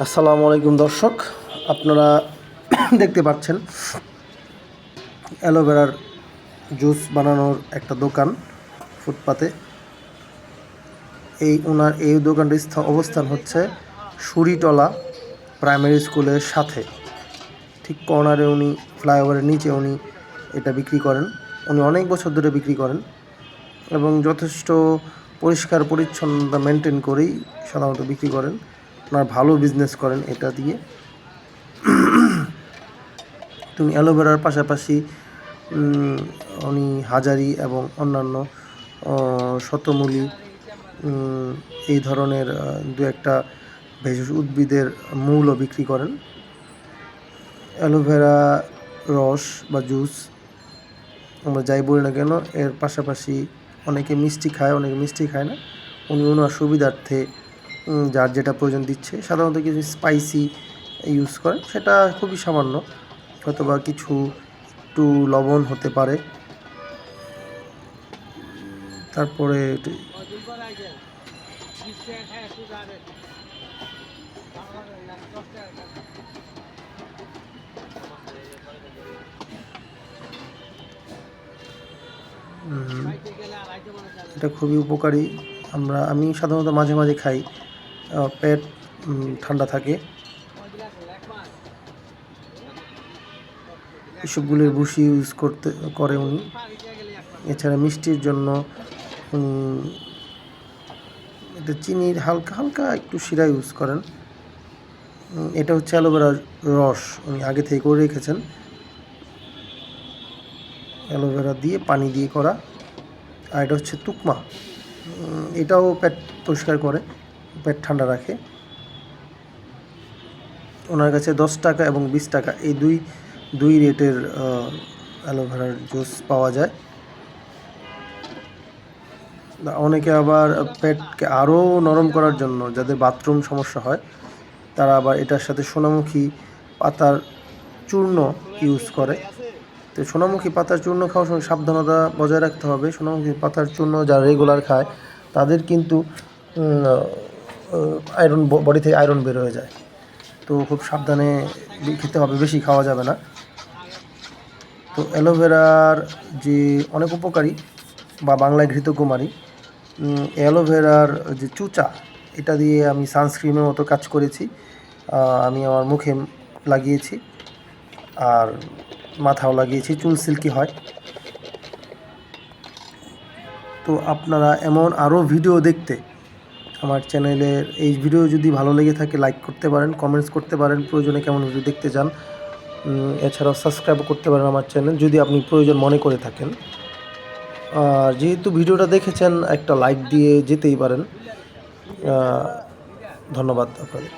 আসসালামু আলাইকুম দর্শক, আপনারা দেখতে পাচ্ছেন অ্যালোভেরার জুস বানানোর একটা দোকান ফুটপাতে। এই ওনার এই দোকানটির স্থা- অবস্থান হচ্ছে সুরিটলা প্রাইমারি স্কুলের সাথে। ঠিক কর্নারে উনি, ফ্লাইওভারের নিচে উনি এটা বিক্রি করেন। উনি অনেক বছর ধরে বিক্রি করেন এবং যথেষ্ট পরিষ্কার পরিচ্ছন্নতা মেনটেন করেই সাধারণত বিক্রি করেন। ভালো বিজনেস করেন এটা দিয়ে। তুমি অ্যালোভেরার পাশাপাশি উনি হাজারি এবং অন্যান্য শতমূলী এই ধরনের দু একটা ভেষজ উদ্ভিদের মূলও বিক্রি করেন। অ্যালোভেরা রস বা জুস আমরা যাই বলি না কেন, এর পাশাপাশি অনেকে মিষ্টি খায়, অনেকে মিষ্টি খায় না। উনি ওনার সুবিধার্থে যার যেটা প্রয়োজন দিচ্ছে। সাধারণত কিছু স্পাইসি ইউজ করে। সেটা খুবই সামান্য। অথবা কিছু একটু লবণ হতে পারে। তারপরে এটা খুবই উপকারী। আমরা, আমি সাধারণত মাঝে মাঝে খাই। পেট ঠান্ডা থাকে। এসবগুলির ভুসি ইউজ করতে, করে উনি। এছাড়া মিষ্টির জন্য এটা চিনির হালকা হালকা একটু শিরা ইউজ করেন। এটা হচ্ছে অ্যালোভেরার রস উনি আগে থেকে করে রেখেছেন। অ্যালোভেরা দিয়ে, পানি দিয়ে করা। আর এটা হচ্ছে তুকমা। এটাও পেট পরিষ্কার করে। পেট ঠান্ডা রাখে। ওনার কাছে দশ টাকা এবং বিশ টাকা। এই দুই দুই রেটের অ্যালোভেরার জুস পাওয়া যায়। অনেকে আবার পেটকে আরও নরম করার জন্য যাদের বাথরুম সমস্যা হয়, তারা আবার এটার সাথে সোনামুখী পাতার চূর্ণ ইউজ করে। তো সোনামুখী পাতার চূর্ণ খাওয়ার সময় সাবধানতা বজায় রাখতে হবে। সোনামুখী পাতার চূর্ণ যারা রেগুলার খায়, তাদের কিন্তু আয়রন বডি থেকে আয়রন বের হয়ে যায়। তো খুব সাবধানে খেতে হবে, বেশি খাওয়া যাবে না। তো অ্যালোভেরার যে অনেক উপকারী, বা বাংলায় ঘৃতকুমারী অ্যালোভেরার যে চুচা, এটা দিয়ে আমি সানস্ক্রিনের মতো কাজ করেছি। আমি আমার মুখে লাগিয়েছি, আর মাথাও লাগিয়েছি, চুল সিল্কি হয়। তো আপনারা এমন আরও ভিডিও দেখতে আমার চ্যানেলের এই ভিডিও যদি ভালো লেগে থাকে লাইক করতে পারেন কমেন্টস করতে পারেন, প্রয়োজনে কেমন ভিডিও দেখতে চান এছাড়াও সাবস্ক্রাইব করতে পারেন আমার চ্যানেল যদি আপনি প্রয়োজন মনে করে থাকেন। আর যেহেতু ভিডিওটা দেখেছেন, একটা লাইক দিয়ে যেতেই পারেন। ধন্যবাদ আপনাদের।